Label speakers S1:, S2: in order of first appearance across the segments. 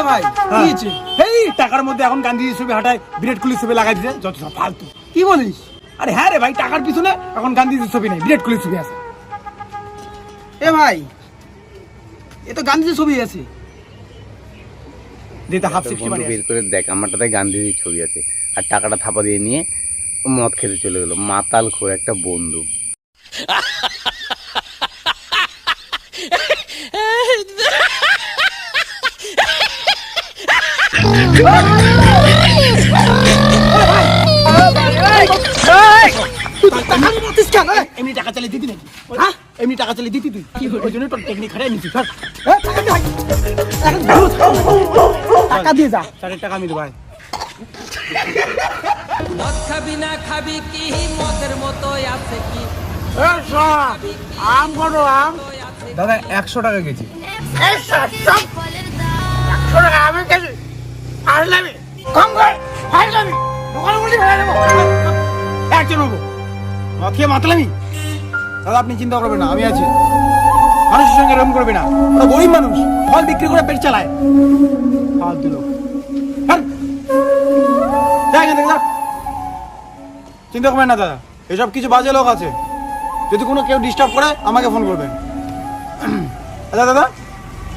S1: এ ভাই। কি
S2: হ্যাঁ।
S1: হয়েছে?
S2: এই টাকার মধ্যে এখন গান্ধীজির ছবি হাঁটায় বিরাট কোহলি ছবি লাগাই দিছে যত সব ফালতু।
S1: কি বলিস?
S2: আরে হ্যাঁ রে ভাই টাকার পিছনে এখন গান্ধীজির ছবি নেই বিরাট কোহলির ছবি আছে।
S1: এ ভাই এ তো গান্ধীজির ছবি আছে।
S2: যেটা হাফ সিক্সটি
S3: বন্ধু বের করে দেখ আমারটাতে গান্ধীজির ছবি আছে। আর টাকাটা থাপা দিয়ে নিয়ে মদ খেতে চলে গেলো। মাতাল খোর একটা বন্ধু।
S2: এমনি টাকা চালিয়ে দিতি নাকি হ্যাঁ এমনি টাকা চালিয়ে দিতি তুই ওই জন্য তোর টেকনিক
S1: টাকা দিয়ে যা
S2: চারের টাকা আমি
S4: মদ খাবি না খাবি কি মদের মতো আছে কি
S2: আম করো আম
S5: দাদা একশো। টাকা কেজি
S2: খেয়ে মাতলামি দাদা, আপনি চিন্তা করবেন না, আমি আছি। মানুষের সঙ্গে রম করবে না। ওরা গরিব মানুষ, ফল বিক্রি করে পেট চালায়। ফালতু লোক। চিন্তা করবেন না, দাদা। এসব কিছু বাজে লোক আছে। যদি কোনো কেউ ডিস্টার্ব করে, আমাকে ফোন করবেন। আচ্ছা দাদা।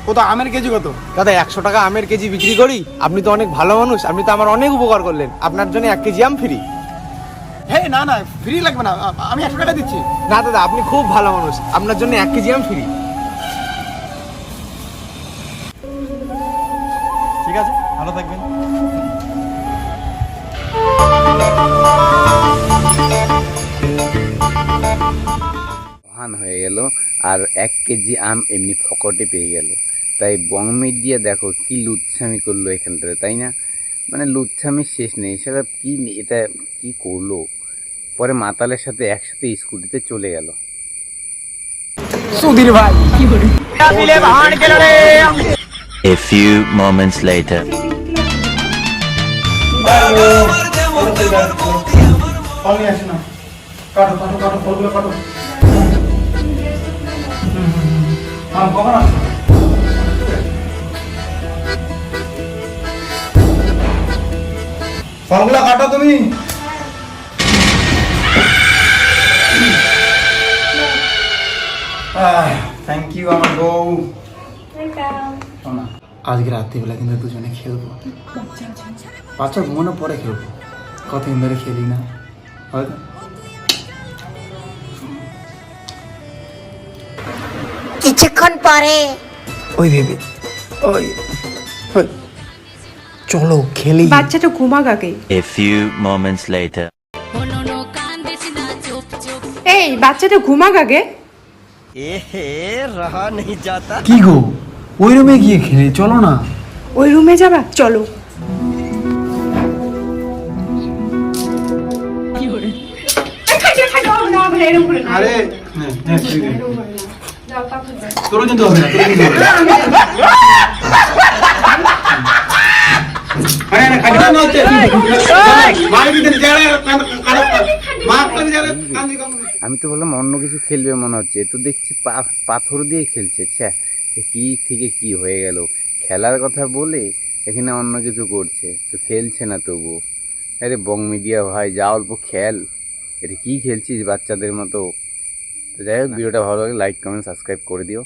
S2: কত আমের কেজি কত?
S5: দাদা একশো টাকা আমের কেজি বিক্রি করি। আপনি তো অনেক ভালো মানুষ আপনি তো আমার অনেক উপকার করলেন। আপনার জন্য এক কেজি আম ফ্রি
S2: হে না না ফ্রি লাগবে না আমি একশো টাকা দিচ্ছি।
S5: না দাদা আপনি খুব ভালো মানুষ আপনার জন্য এক কেজি আম ফ্রি
S2: ঠিক আছে ভালো থাকবেন।
S3: মহান হয়ে গেল আর এক কেজি আম এমনি ফকটে পেয়ে গেল। তাই বং মিডিয়া দেখো কি লুচ্ছামি করল এখানটাতে তাই না? মানে লুচ্ছামির শেষ নেই সেটা কি এটা কি করল? পরে মাতালের সাথে একসাথে স্কুটিতে চলে গেল।
S2: সুধীর ভাই
S6: A few moments later.
S2: ফল নিয়ে আসি না। কাটো কাটো কাটো কাটো। ফলগুলো কাটো তুমি। থ্যাংক ইউ আমার বউ। আজকে রাত্রিবেলা কিন্তু দুজনে খেলব। বাচ্চা ঘুমানোর পরে খেলব। কতদিন ধরে খেলি না? হয়তো
S7: কিছুক্ষণ পরে।
S1: ওই বেবি ওই ওই। চলো খেলি।
S8: বাচ্চাটা ঘুমাক আগে।
S6: A few moments later.
S8: এই বাচ্চাটা ঘুমাক আগে।
S1: কি গো? ওই রুমে গিয়ে খেলে চলো না।
S8: ওই রুমে যাবা চলো।
S2: আরে। তোরও কিন্তু হবে না তোরও কিন্তু হবে না আরে আরে খালি না হচ্ছে মারি দিতে যারা মা করে যারা কান্দি কম
S3: আমি তো বললাম অন্য কিছু খেলবে মনে হচ্ছে। তো দেখছি পা- পাথর দিয়ে খেলছে ছ্যা। কি থেকে কি হয়ে গেল? খেলার কথা বলে এখানে অন্য কিছু করছে তো খেলছে না তবু। আরে বং মিডিয়া ভাই যা অল্প খেল। এটা কী খেলছিস বাচ্চাদের মতো? তো যাই হোক ভিডিওটা ভালো লাগে লাইক কমেন্ট সাবস্ক্রাইব করে দিও।